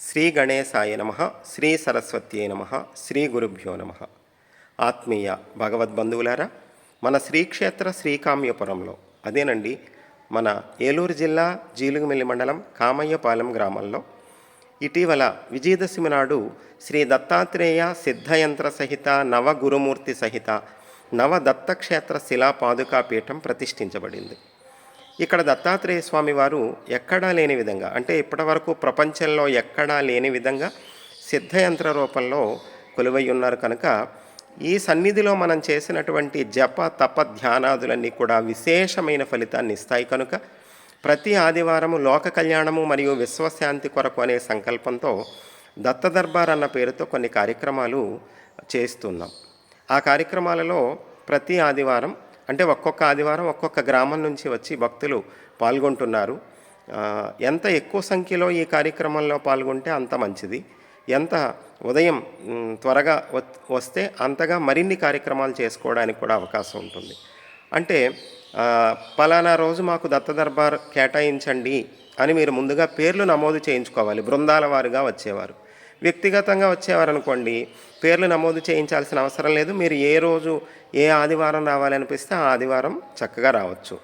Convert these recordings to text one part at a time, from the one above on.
శ్రీ గణేశాయ నమ శ్రీ సరస్వత్యే నమ శ్రీ గురుభ్యో నమ. ఆత్మీయ భగవద్బంధువులారా మన శ్రీక్షేత్ర శ్రీకామ్యపురంలో అదేనండి మన ఏలూరు జిల్లా జీలుగుమిల్లి మండలం కామయ్యపాలెం గ్రామంలో ఇటీవల విజయదశమి నాడు శ్రీ దత్తాత్రేయ సిద్ధయంత్ర సహిత నవ గురుమూర్తి సహిత నవ దత్తక్షేత్ర శిలా పాదుకాపీఠం ప్రతిష్ఠించబడింది. ఇక్కడ దత్తాత్రేయ స్వామి వారు ఎక్కడా లేని విధంగా అంటే ఇప్పటివరకు ప్రపంచంలో ఎక్కడా లేని విధంగా సిద్ధయంత్ర రూపంలో కొలువై ఉన్నారు కనుక ఈ సన్నిధిలో మనం చేసినటువంటి జప తప ధ్యానాదులన్నీ కూడా విశేషమైన ఫలితాన్ని ఇస్తాయి కనుక ప్రతి ఆదివారము లోక కళ్యాణము మరియు విశ్వశాంతి కొరకు అనే సంకల్పంతో దత్త దర్బార్ అన్న పేరుతో కొన్ని కార్యక్రమాలు చేస్తున్నాం. ఆ కార్యక్రమాలలో ప్రతి ఆదివారం అంటే ఒక్కొక్క ఆదివారం ఒక్కొక్క గ్రామం నుంచి వచ్చి భక్తులు పాల్గొంటున్నారు. ఎంత ఎక్కువ సంఖ్యలో ఈ కార్యక్రమంలో పాల్గొంటే అంత మంచిది. ఎంత ఉదయం త్వరగా వత్- వస్తే అంతగా మరిన్ని కార్యక్రమాలు చేసుకోవడానికి కూడా అవకాశం ఉంటుంది. అంటే పలానా రోజు మాకు దత్త దర్బార్ కేటాయించండి అని మీరు ముందుగా పేర్లు నమోదు చేయించుకోవాలి. బృందాల వారుగా వచ్చేవారు. వ్యక్తిగతంగా వచ్చేవారనుకోండి పేర్లు నమోదు చేయించాల్సిన అవసరం లేదు. మీరు ఏ రోజు ఏ ఆదివారం రావాలనిపిస్తే ఆ ఆదివారం చక్కగా రావచ్చు.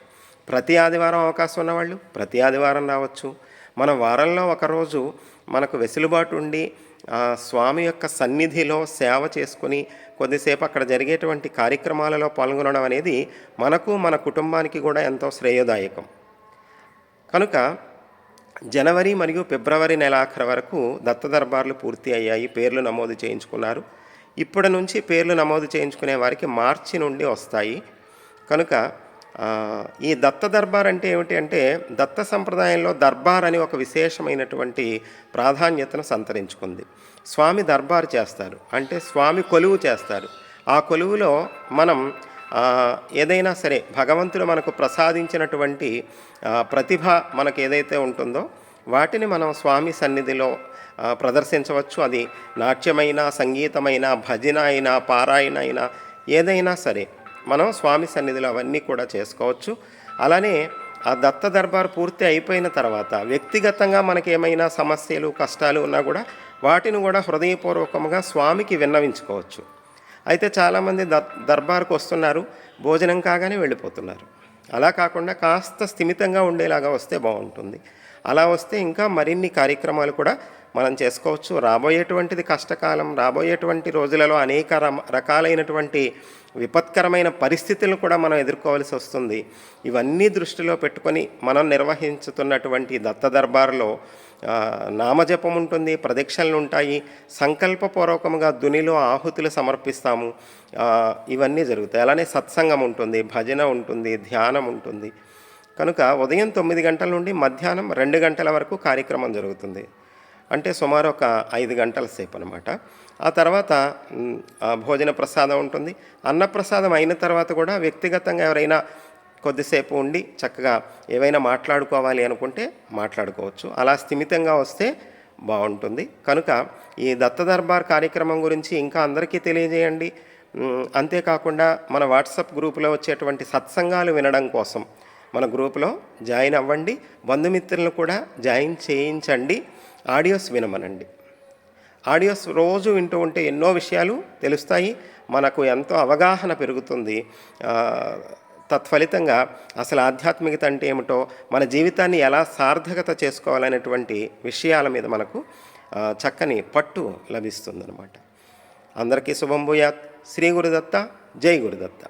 ప్రతి ఆదివారం అవకాశం ఉన్నవాళ్ళు ప్రతి ఆదివారం రావచ్చు. మన వారంలో ఒకరోజు మనకు వెసులుబాటు ఉండి ఆ స్వామి యొక్క సన్నిధిలో సేవ చేసుకుని కొద్దిసేపు అక్కడ జరిగేటువంటి కార్యక్రమాలలో పాల్గొనడం అనేది మనకు మన కుటుంబానికి కూడా ఎంతో శ్రేయోదాయకం. కనుక జనవరి మరియు ఫిబ్రవరి నెలాఖరు వరకు దత్త దర్బార్లు పూర్తి అయ్యాయి. పేర్లు నమోదు చేయించుకున్నారు. ఇప్పటి నుంచి పేర్లు నమోదు చేయించుకునే వారికి మార్చి నుండి వస్తాయి. కనుక ఈ దత్త దర్బార్ అంటే ఏమిటి అంటే దత్త సంప్రదాయంలో దర్బార్ అని ఒక విశేషమైనటువంటి ప్రాధాన్యతను సంతరించుకుంది. స్వామి దర్బార్ చేస్తారు. అంటే స్వామి కొలువు చేస్తారు. ఆ కొలువులో మనం ఏదైనా సరే భగవంతుడు మనకు ప్రసాదించినటువంటి ప్రతిభ మనకు ఏదైతే ఉంటుందో వాటిని మనం స్వామి సన్నిధిలో ప్రదర్శించవచ్చు. అది నాట్యమైన సంగీతమైన భజన అయినా పారాయణ అయినా ఏదైనా సరే మనం స్వామి సన్నిధిలో అవన్నీ కూడా చేసుకోవచ్చు. అలానే ఆ దత్త దర్బార్ పూర్తి అయిపోయిన తర్వాత వ్యక్తిగతంగా మనకి ఏమైనా సమస్యలు కష్టాలు ఉన్నా కూడా వాటిని కూడా హృదయపూర్వకంగా స్వామికి విన్నవించుకోవచ్చు. అయితే చాలామంది దర్ దర్బార్కు వస్తున్నారు భోజనం కాగానే వెళ్ళిపోతున్నారు. అలా కాకుండా కాస్త స్థిమితంగా ఉండేలాగా వస్తే బాగుంటుంది. అలా వస్తే ఇంకా మరిన్ని కార్యక్రమాలు కూడా మనం చేసుకోవచ్చు. రాబోయేటువంటిది కష్టకాలం రాబోయేటువంటి రోజులలో అనేక రకాలైనటువంటి విపత్కరమైన పరిస్థితులను కూడా మనం ఎదుర్కోవాల్సి వస్తుంది. ఇవన్నీ దృష్టిలో పెట్టుకొని మనం నిర్వహించుతున్నటువంటి దత్త దర్బార్లో నామజపం ఉంటుంది ప్రదక్షిణలు ఉంటాయి సంకల్పపూర్వకంగా దునిలో ఆహుతులు సమర్పిస్తాము. ఇవన్నీ జరుగుతాయి. అలానే సత్సంగం ఉంటుంది భజన ఉంటుంది ధ్యానం ఉంటుంది కనుక ఉదయం తొమ్మిది గంటల నుండి మధ్యాహ్నం రెండు గంటల వరకు కార్యక్రమం జరుగుతుంది. అంటే సుమారు ఒక ఐదు గంటల సేపు అనమాట ఆ తర్వాత భోజన ప్రసాదం ఉంటుంది. అన్నప్రసాదం అయిన తర్వాత కూడా వ్యక్తిగతంగా ఎవరైనా కొద్దిసేపు ఉండి చక్కగా ఏవైనా మాట్లాడుకోవాలి అనుకుంటే మాట్లాడుకోవచ్చు. అలా స్థిమితంగా వస్తే బాగుంటుంది. కనుక ఈ దత్త దర్బార్ కార్యక్రమం గురించి ఇంకా అందరికీ తెలియజేయండి. అంతేకాకుండా మన వాట్సాప్ గ్రూపులో వచ్చేటువంటి సత్సంగాలు వినడం కోసం మన గ్రూపులో జాయిన్ అవ్వండి. బంధుమిత్రులను కూడా జాయిన్ చేయించండి. ఆడియోస్ వినమనండి. ఆడియోస్ రోజు వింటూ ఉంటే ఎన్నో విషయాలు తెలుస్తాయి. మనకు ఎంతో అవగాహన పెరుగుతుంది. తత్ఫలితంగా అసలు ఆధ్యాత్మికత అంటే ఏమిటో మన జీవితాన్ని ఎలా సార్థకత చేసుకోవాలనేటువంటి విషయాల మీద మనకు చక్కని పట్టు లభిస్తుందన్నమాట. అందరికీ శుభం భూయాత్. శ్రీ గురుదత్త జై గురుదత్త.